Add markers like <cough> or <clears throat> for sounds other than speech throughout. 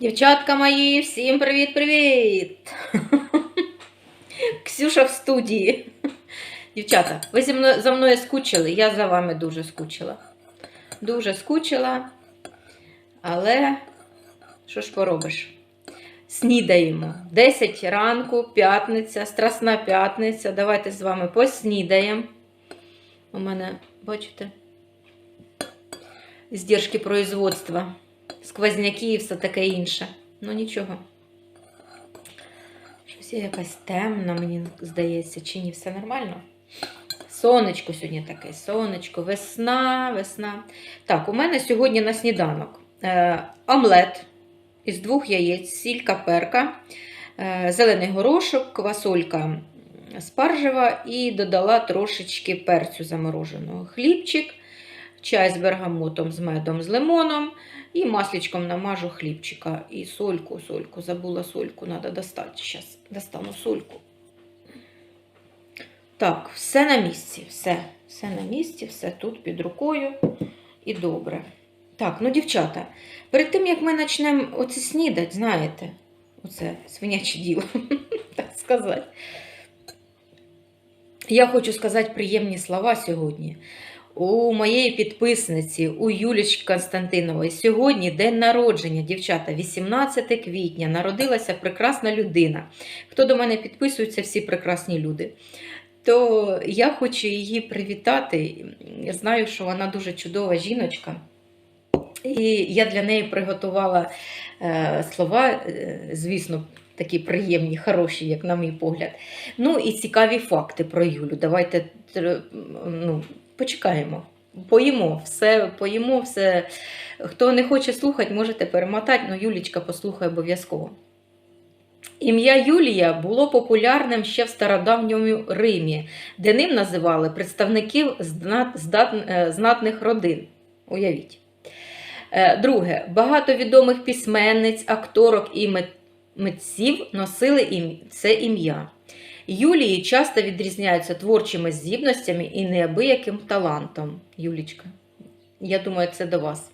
Дівчатка мої, всім привіт-привіт! <laughs> Ксюша в студії. Дівчата, ви зі мною, за мною скучили, я за вами дуже скучила. Дуже скучила, але що ж поробиш? Снідаємо. 10 ранку, п'ятниця, страсна п'ятниця. Давайте з вами поснідаємо. У мене, бачите, здержки производства сквозняки і все таке інше. Ну нічого. Щось я якась темна, мені здається, чи ні, все нормально. Сонечко сьогодні таке, сонечко, весна, весна. Так, у мене сьогодні на сніданок е, омлет із двох яєць, сіль, каперка, е, зелений горошок, квасолька спаржева і додала трошечки перцю замороженого. Хлібчик, чай з бергамотом, з медом, з лимоном. І масличком намажу хлібчика. І сольку, сольку. Забула сольку, треба достати. Зараз достану сольку. Так, все на місці. Все, все на місці, все тут під рукою. І добре. Так, ну, дівчата, перед тим, як ми почнемо оце снідати, знаєте, оце свиняче діло, <laughs> так сказати. Я хочу сказати приємні слова сьогодні у моєї підписниці, у Юлічки Константинової. Сьогодні день народження, дівчата, 18 квітня. Народилася прекрасна людина. Хто до мене підписується, всі прекрасні люди. То я хочу її привітати. Я знаю, що вона дуже чудова жіночка. І я для неї приготувала е, слова, е, звісно, такі приємні, хороші, як на мій погляд. Ну і цікаві факти про Юлю. Давайте ну, почекаємо. Поїмо, все, поїмо, все. Хто не хоче слухати, можете перемотати, але Юлічка послухає обов'язково. Ім'я Юлія було популярним ще в стародавньому Римі, де ним називали представників е, знатних родин. Уявіть. Е, Друге, багато відомих письменниць, акторок і митців носили це ім'я. Юлії часто відрізняються творчими здібностями і неабияким талантом. Юлічка, я думаю, це до вас.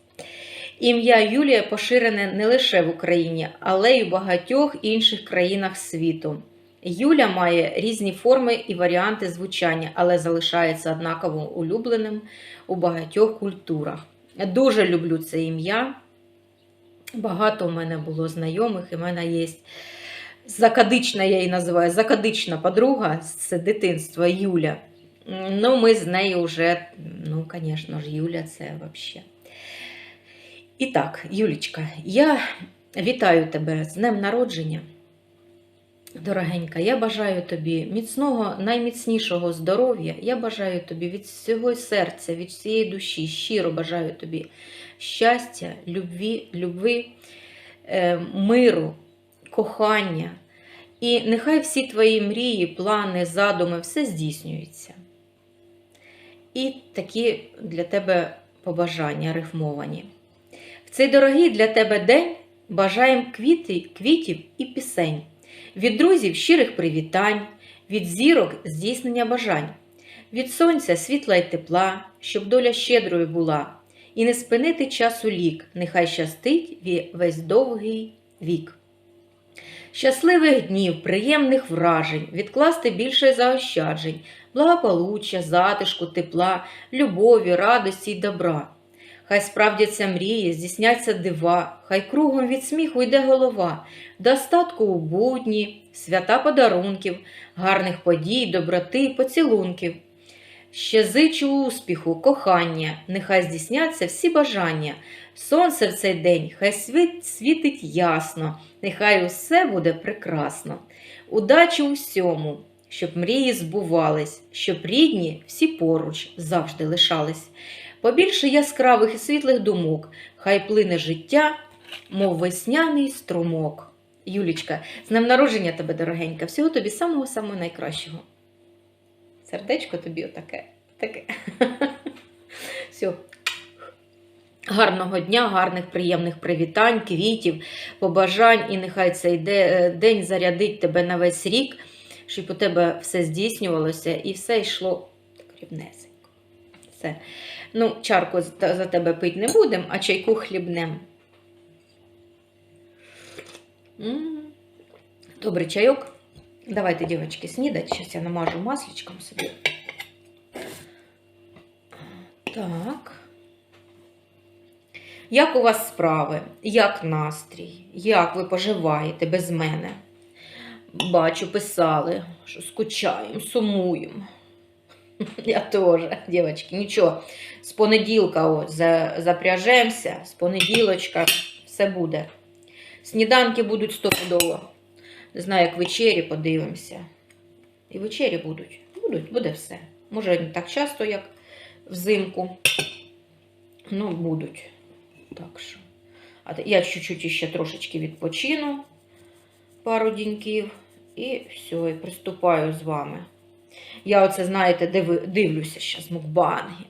Ім'я Юлія поширене не лише в Україні, але й у багатьох інших країнах світу. Юля має різні форми і варіанти звучання, але залишається однаково улюбленим у багатьох культурах. Дуже люблю це ім'я. Багато в мене було знайомих, і в мене є закадична, я її називаю, закадична подруга з дитинства Юля. Ну, ми з нею вже, ну, звісно ж, Юля це взагалі. І так, Юлічка, я вітаю тебе з днем народження. Дорогенька, я бажаю тобі міцного, найміцнішого здоров'я. Я бажаю тобі від всього серця, від всієї душі, щиро бажаю тобі щастя, любві, любви, е, миру, кохання. І нехай всі твої мрії, плани, задуми, все здійснюється. І такі для тебе побажання рифмовані. В цей дорогий для тебе день бажаємо квіти, квітів і пісень, від друзів щирих привітань, від зірок здійснення бажань, від сонця світла й тепла, щоб доля щедрою була, і не спинити часу лік, нехай щастить весь довгий вік. Щасливих днів, приємних вражень, відкласти більше заощаджень, благополуччя, затишку, тепла, любові, радості й добра. Хай справдяться мрії, здійсняться дива, хай кругом від сміху йде голова, достатку у будні, свята подарунків, гарних подій, доброти, поцілунків. Ще зичу успіху, кохання, нехай здійсняться всі бажання. Сонце в цей день хай світ, світить ясно, нехай усе буде прекрасно. Удачі усьому, щоб мрії збувались, щоб рідні всі поруч завжди лишались. Побільше яскравих і світлих думок, хай плине життя, мов весняний струмок. Юлічка, з днем народження тебе, дорогенька, всього тобі самого-самого найкращого. Сердечко тобі отаке. таке. <laughs> Все. Гарного дня, гарних приємних привітань, квітів, побажань, і нехай цей день зарядить тебе на весь рік, щоб у тебе все здійснювалося і все йшло так рівнесенько. Все. Ну, чарку за за тебе пити не будемо, а чайку хлібнем. Добрий чайок. Давайте, дівчатки, снідать. Зараз я намажу масличком собі. Так. Як у вас справи? Як настрій? Як ви поживаєте без мене? Бачу, писали, що скучаємо, сумуємо. <laughs> Я теж, дівчатки, нічого. З понеділка запряжемося, з понеділочка все буде. Сніданки будуть стопудово. Не знаю, як вечері подивимося. І вечері будуть. Будуть, буде все. Може, не так часто, як взимку. Ну, будуть. Так що. А я чуть-чуть ще трошечки відпочину пару діньків. І все, і приступаю з вами. Я оце, знаєте, диви, дивлюся зараз мукбанги.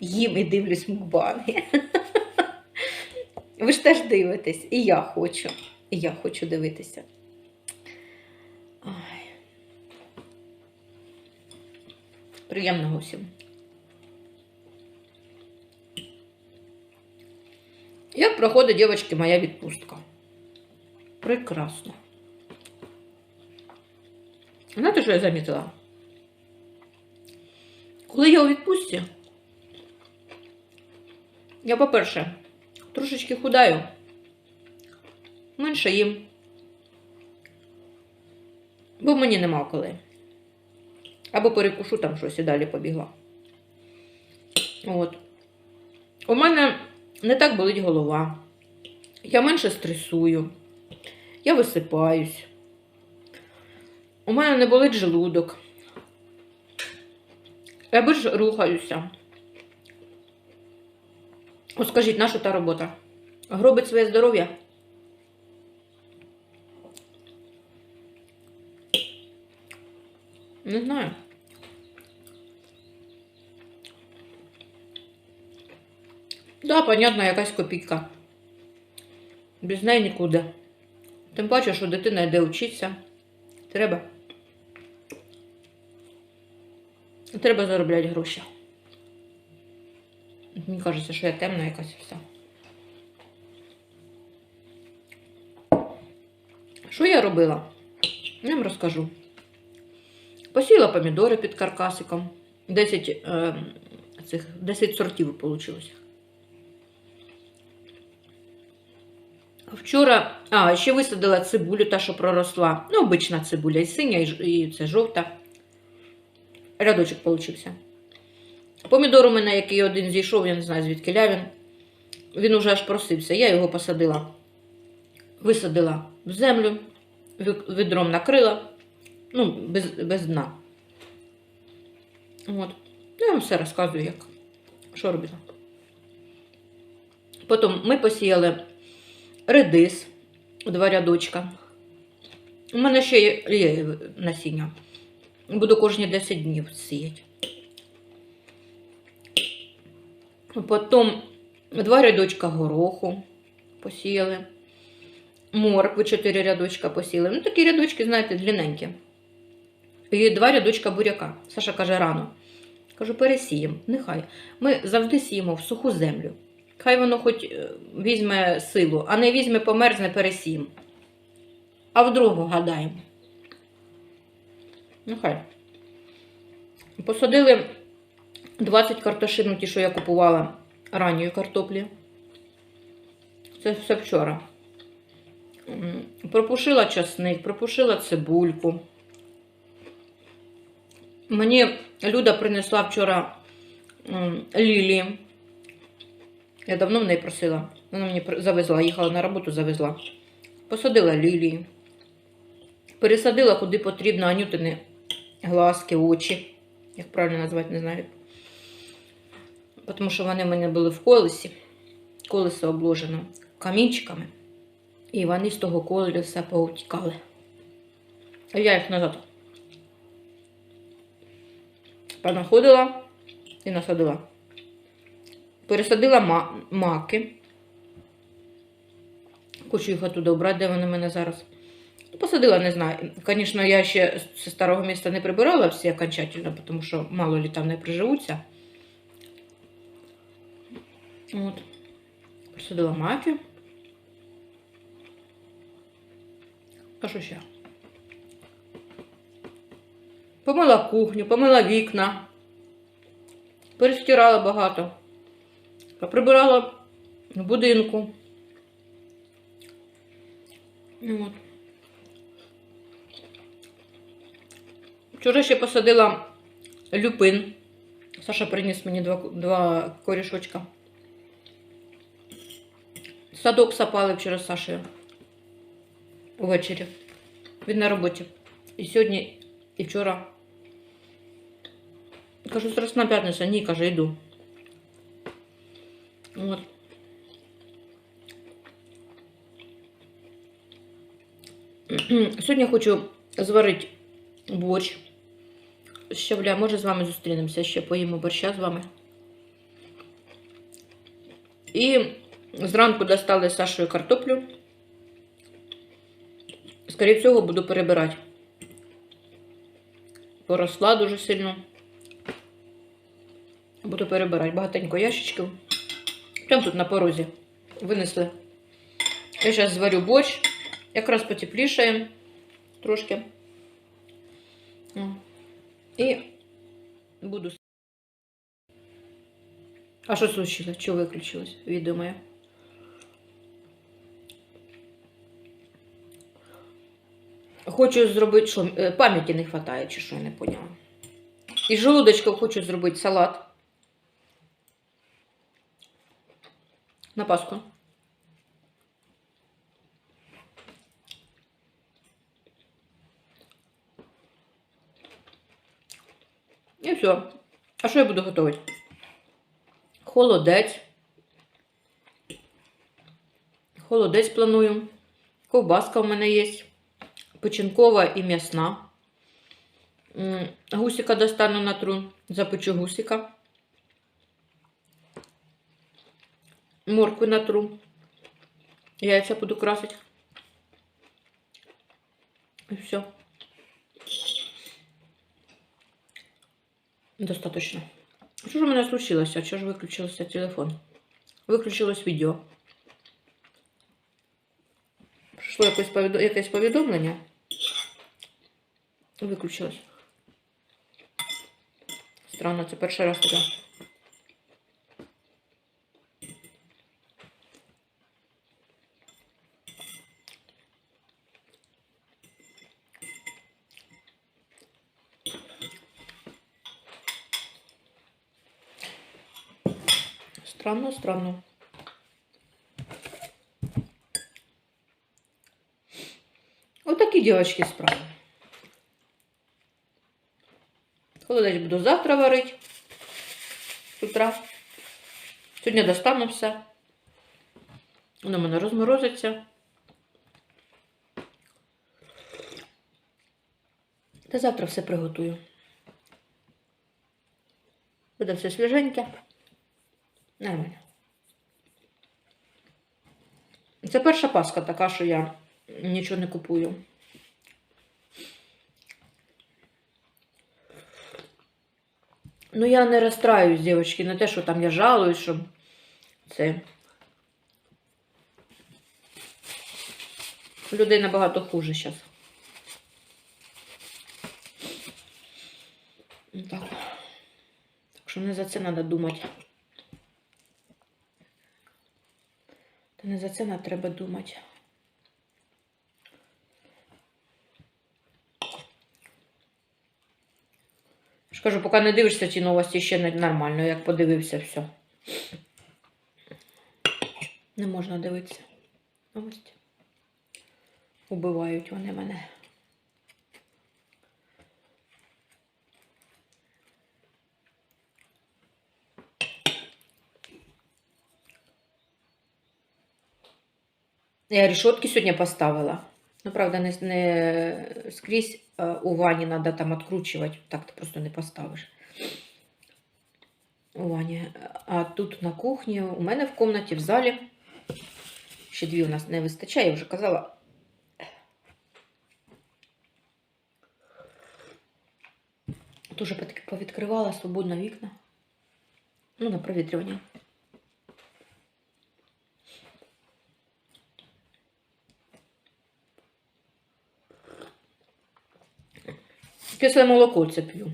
Їм і дивлюсь мукбанги. <laughs> Ви ж теж дивитесь, і я хочу. І я хочу дивитися. Приємного всім. Як проходить, дівчатки, моя відпустка? Прекрасно. Знаєте, що я замітила? Коли я у відпустці, я, по-перше, трошечки худаю, менше їм. Бо мені нема коли. Або перекушу там щось і далі побігла. От. У мене не так болить голова. Я менше стресую. Я висипаюсь. У мене не болить желудок. Я більш рухаюся. От скажіть, наша та робота? Гробить своє здоров'я? Не знаю. Да, понятно, якась копійка. Без неї нікуди. Тим паче, що дитина йде вчитися. Треба. Треба заробляти гроші. Мені кажеться, що я темна якась і все. Що я робила? Я вам розкажу. Посіяла помідори під каркасиком. 10, е, цих, 10 сортів вийшло. Вчора, а, ще висадила цибулю, та, що проросла. Ну, обична цибуля, і синя, і, і це жовта. Рядочок получився. Помідор у мене, який один зійшов, я не знаю, звідки він. Він уже аж просився. Я його посадила, висадила в землю, ві- відром накрила, ну, без, без дна. От. Я вам все розказую, як. Що робила. Потім ми посіяли редис, два рядочка. У мене ще є, насіння. Буду кожні 10 днів сіяти. Потім два рядочка гороху посіяли. Моркви 4 рядочка посіяли. Ну, такі рядочки, знаєте, длинненькі. І два рядочка буряка. Саша каже, рано. Кажу, пересіємо. Нехай. Ми завжди сіємо в суху землю. Хай воно хоч е, візьме силу, а не візьме, померзне, пересіємо. А вдруге гадаємо. Нехай. Посадили 20 картошин, ті, що я купувала ранньої картоплі. Це все вчора. Пропушила часник, пропушила цибульку. Мені Люда принесла вчора м, лілії. Я давно в неї просила. Вона мені завезла, їхала на роботу, завезла. Посадила лілії. Пересадила куди потрібно анютини глазки, очі. Як правильно назвати, не знаю. Тому що вони в мене були в колесі. Колесо обложено камінчиками. І вони з того колеса поутікали. А я їх назад понаходила і насадила. Пересадила маки. Хочу їх оттуда обрати, де вони в мене зараз. Ну, Посадила, не знаю. Звісно, я ще зі старого міста не прибирала всі окончательно, тому що мало лі там не приживуться. От. Посадила маки. А що ще? Помила кухню, помила вікна. Перестирала багато. Прибирала в будинку. Ну, От. Вчора ще посадила люпин. Саша приніс мені два, два корішочка. Садок сапали вчора з Сашею. Увечері. Він на роботі. І сьогодні, і вчора. Кажу, страшна п'ятниця. Ні, каже, йду. От. <clears throat> Сьогодні хочу зварити борщ з щавля. Може, з вами зустрінемося, ще поїмо борща з вами. І зранку достали з Сашою картоплю. Скоріше всього, буду перебирати. Поросла дуже сильно. Буду перебирати багатенько ящичків. Прямо тут на порозі винесли. Я зараз зварю борщ. Якраз потеплішає трошки. І буду. А що случилось? Чого виключилось? Відео моє? Хочу зробити, що е, пам'яті не вистачає, чи що я не поняла. Із желудочком хочу зробити салат. На Пасху. І все. А що я буду готувати? Холодець. Холодець планую. Ковбаска в мене є. Печінкова і м'ясна. Гусика достану на трун. Запечу гусика. Моркви натру. Яйця буду красити. І все. Достаточно. Що ж у мене случилося? Чого ж виключився телефон? Виключилось відео. Прийшло якесь, повідо... якесь повідомлення. І Виключилось. Странно, це перший раз таке. Странно, странно. Ось такі дівчатки справи. Холодець буду завтра варити. З утра. Сьогодні достану все. Воно в мене розморозиться. Та завтра все приготую. Буде все свіженьке. Нормально. Це перша паска така, що я нічого не купую. Ну, я не розстраюсь, дівчатки, на те, що там я жалуюсь, що це. Людей набагато хуже зараз. Так. Так що не за це треба думати. Не за це нам треба думати. Скажу, поки не дивишся ці новості, ще нормально, як подивився все. Не можна дивитися. Новості. Убивають вони мене. Я решетки сьогодні поставила. Ну, правда, не, не скрізь у ванні треба там відкручувати. Так ти просто не поставиш. У ванні. А тут на кухні, у мене в кімнаті, в залі. Ще дві у нас не вистачає, я вже казала. Дуже повідкривала свободно вікна. Ну, на провітрювання. Кисле молоко це п'ю.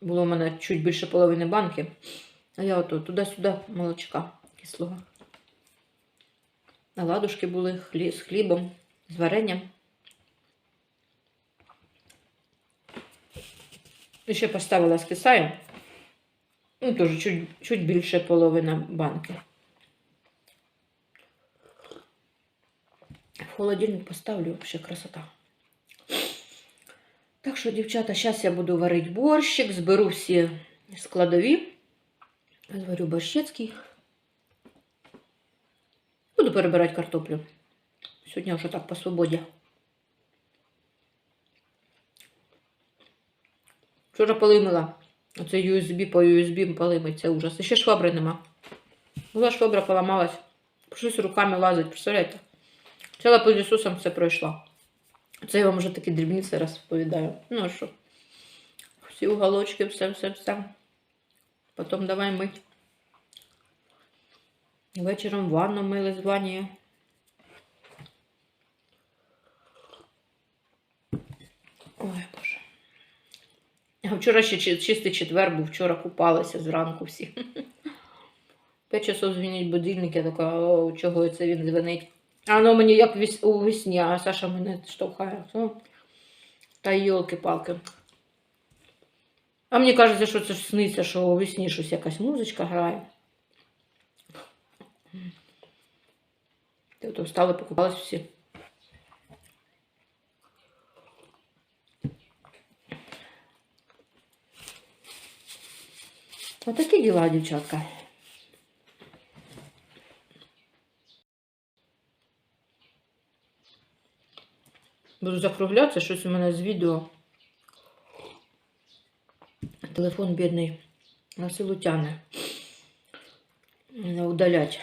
Було в мене чуть більше половини банки. А я ото туди-сюди молочка кислого. Наладушки були хлі... з хлібом, з варенням. І ще поставила з кисаю. Ну, теж чуть, чуть більше половина банки. В холодильник поставлю, ще красота. Що, дівчата, зараз я буду варити борщик, зберу всі складові. Зварю борщецький. Буду перебирати картоплю. Сьогодні вже так по свободі. Вчора полимила. Оце USB по USB полимить, це ужас. І ще швабри нема. Була швабра поламалась. Щось руками лазить, представляєте? Ціла під Ісусом все пройшла. Це я вам вже такі дрібниці розповідаю. Ну що? Всі уголочки, все, все, все. Потім давай мить. Вечором ванну мили з ванною. Ой, Боже. А вчора ще чи- чистий четвер був, вчора купалися зранку всі. <laughs> П'ять часов дзвонить будильник, я така, о, чого це він дзвонить. А воно мені як віс- у весні, а Саша мене штовхає. О, Та йолки-палки. А мені кажеться, що це ж сниться, що у весні щось якась музичка грає. Ти ото встали, покупались всі. Отакі діла, дівчатка. Буду закруглятися, щось у мене з відео. Телефон бідний на силу тяне. Не удалять.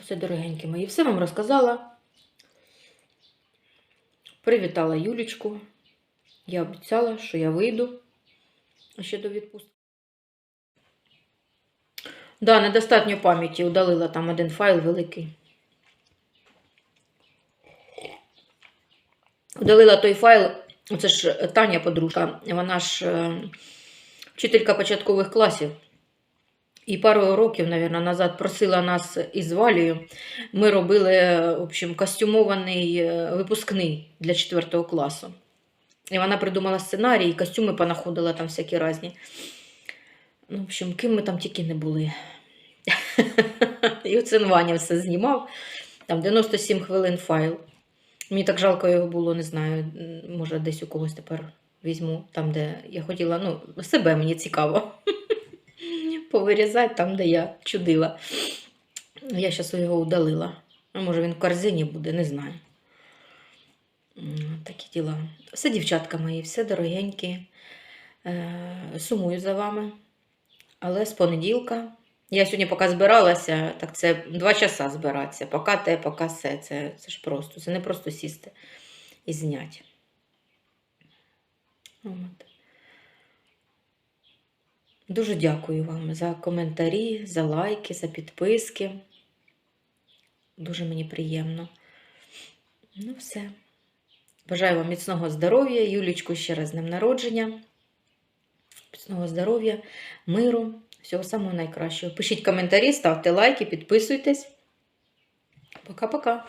Все дорогенькі мої. Все вам розказала. Привітала Юлічку. Я обіцяла, що я вийду ще до відпустки. Да, недостатньо пам'яті. Удалила там один файл великий. Удалила той файл. Це ж Таня подружка. Вона ж е, вчителька початкових класів. І пару років, мабуть, назад просила нас із Валією. Ми робили, в общем, костюмований е, випускний для 4 класу. І вона придумала сценарій, і костюми понаходила там всякі різні. Ну, в общем, ким ми там тільки не були. <laughs> І оце Ваня все знімав. Там 97 хвилин файл. Мені так жалко його було, не знаю. Може, десь у когось тепер візьму, там, де я хотіла, ну, себе мені цікаво. <laughs> Повирізати там, де я чудила. Я зараз його удалила. А може він в корзині буде, не знаю. Такі діла. Все, дівчатка мої, все дорогенькі. Е, Сумую за вами. Але з понеділка. Я сьогодні поки збиралася, так це два часа збиратися. Поки те, поки все. Це, це ж просто. Це не просто сісти і зняти. От. Дуже дякую вам за коментарі, за лайки, за підписки. Дуже мені приємно. Ну, все. Бажаю вам міцного здоров'я, Юлічку ще раз з днем народження. Міцного здоров'я, миру, всього самого найкращого. Пишіть коментарі, ставте лайки, підписуйтесь. Пока-пока.